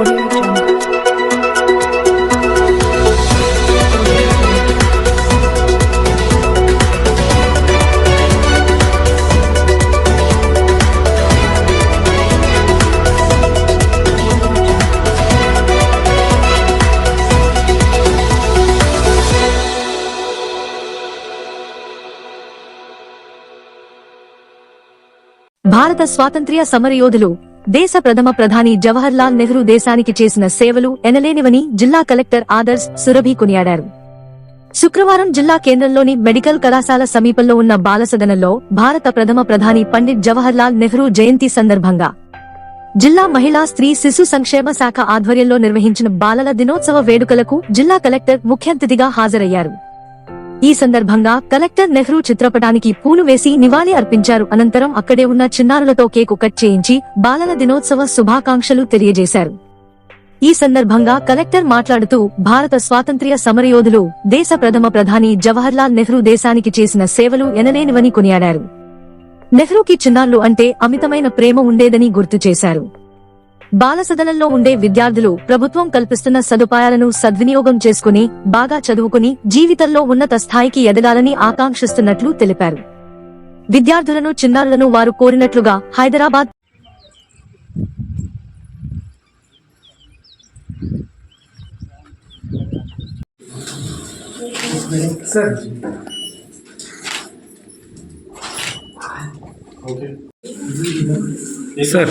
Audio Jungle. భారత స్వాతంత్ర్య సమరయోధులు దేశ ప్రథమ ప్రధాని జవహర్ లాల్ నెహ్రూ దేశానికి చేసిన సేవలు ఎనలేనివని జిల్లా కలెక్టర్ ఆదర్శ్ సురభి కొనియాడారు. శుక్రవారం జిల్లా కేంద్రంలోని మెడికల్ కళాశాల సమీపంలో ఉన్న బాలసదనంలో భారత ప్రథమ ప్రధాని పండిట్ జవహర్ లాల్ నెహ్రూ జయంతి సందర్భంగా జిల్లా మహిళా స్త్రీ శిశు సంక్షేమ శాఖ ఆధ్వర్యంలో నిర్వహించిన బాలల దినోత్సవ వేడుకలకు జిల్లా కలెక్టర్ ముఖ్య హాజరయ్యారు. ఈ సందర్భంగా కలెక్టర్ నెహ్రూ చిత్రపటానికి పూలు వేసి నివాళి అర్పించారు. అనంతరం అక్కడే ఉన్న చిన్నారులతో కేకు కట్ చేయించి బాలల దినోత్సవ శుభాకాంక్షలు తెలియజేశారు. ఈ సందర్భంగా కలెక్టర్ మాట్లాడుతూ భారత స్వాతంత్ర్య సమరయోధులు దేశ ప్రథమ ప్రధాని జవహర్లాల్ నెహ్రూ దేశానికి చేసిన సేవలు ఎనలేనివని కొనియాడారు. నెహ్రూకి చిన్నారులు అంటే అమితమైన ప్రేమ ఉండేదని గుర్తు చేశారు. బాలసదనంలో ఉండే విద్యార్థులు ప్రభుత్వం కల్పిస్తున్న సదుపాయాలను సద్వినియోగం చేసుకుని బాగా చదువుకుని జీవితంలో ఉన్నత స్థాయికి ఎదగాలని ఆకాంక్షిస్తున్నట్లు తెలిపారు. విద్యార్థులను చిన్నారులను వారు కోరినట్లుగా హైదరాబాద్ సార్.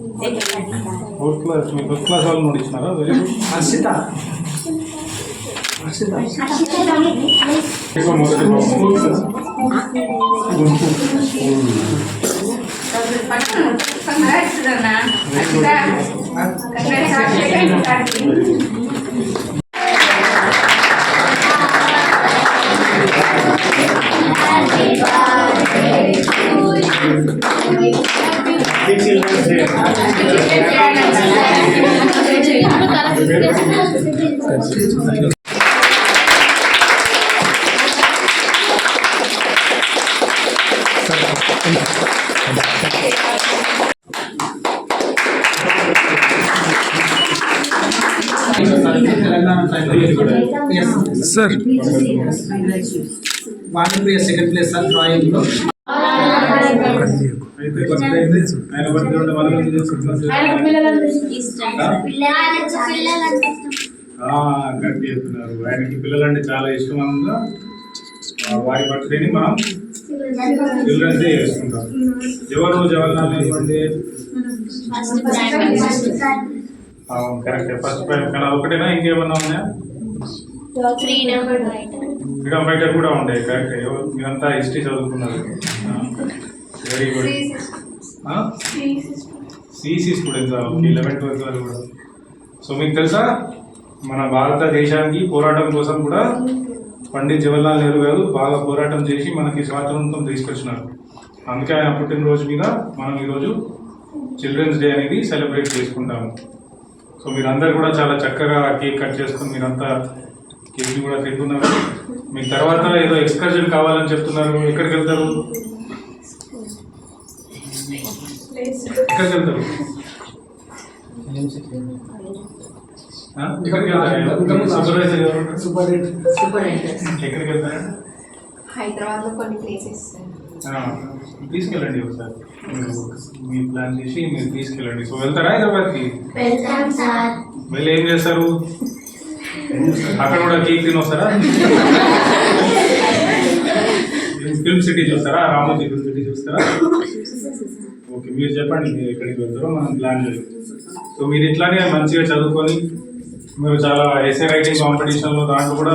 ఫోర్త్ క్లాస్ మీ ఫస్ట్ క్లాస్ వాళ్ళు note ఇచ్చినారా very good Harshitha Harshita ఎక్కువ మొదటి బాబు. sir Vanipriya second place sir drawing అయితే ఫస్ట్ ఆయన బర్త్డే ఉంటే మనం ఎందుకు చేసుకుంటున్నాం? ఆ, గట్టి చెప్తున్నారు ఆయనకి పిల్లలంటే చాలా ఇష్టం అందులో వారి బర్త్డేని మనం చిల్డ్రన్స్ డే చేసుకుంటాం ఎవరు జవహర్లాల్ నెహ్రూ అంటే కరెక్ట్ ఫస్ట్ ప్రైమ్ కానీ ఒకటేనా ఇంకేమన్నా ఉన్నాయా ఫ్రీడమ్ ఫైటర్ కూడా ఉండే కరెక్ట్ మీరంతా హిస్టరీ చదువుకున్నారు. వెరీ గుడ్ సిసి స్టూడెంట్స్ లెవెన్త్ వరకు వాళ్ళు కూడా. సో మీకు తెలుసా? మన భారతదేశానికి పోరాటం కోసం కూడా పండిత్ జవహర్లాల్ నెహ్రూ గారు బాగా పోరాటం చేసి మనకి స్వాతంత్రం తీసుకొచ్చినారు. అందుకే ఆయన పుట్టినరోజు మీద మనం ఈరోజు చిల్డ్రన్స్ డే అనేది సెలబ్రేట్ చేసుకుంటాము. సో మీరందరూ కూడా చాలా చక్కగా కేక్ కట్ చేసుకుని మీరంతా కేక్ కూడా తింటున్నారు మీకు తర్వాత ఏదో ఎక్స్కర్షన్ కావాలని చెప్తున్నారు. ఎక్కడికి వెళ్తారు? ఎక్కడికి వెళ్తారు? ఆ? ఎక్కడికి వెళ్తారు? సూపర్వైజర్ ఎవరు? ఉంటారు? సూపర్ ఎక్కడికి వెళ్తారు? హైదరాబాద్లో కొన్ని ప్లేసెస్ ఆ, తీసుకెళ్ళండి ఒకసారి. మీ ప్లాన్ చేసి మీరు తీసుకెళ్ళండి. సో వెళ్తారా హైదరాబాద్కి? వెళ్తాం సార్. వెళ్ళి ఏం చేస్తారు? అక్కడ కూడా కేక్ తినొస్తారా? ఫిల్మ్ సిటీ చూస్తారా? రామోజీ ఫిల్మ్ సిటీ చూస్తారా? ఓకే మీరు చెప్పండి మీరు ఎక్కడికి వెళ్తారో మనం ప్లాన్ చేస్తాం సో మీరు ఇట్లానే మంచిగా చదువుకొని మీరు చాలా ఎస్ఏ రైటింగ్ కాంపిటీషన్లో దాంట్లో కూడా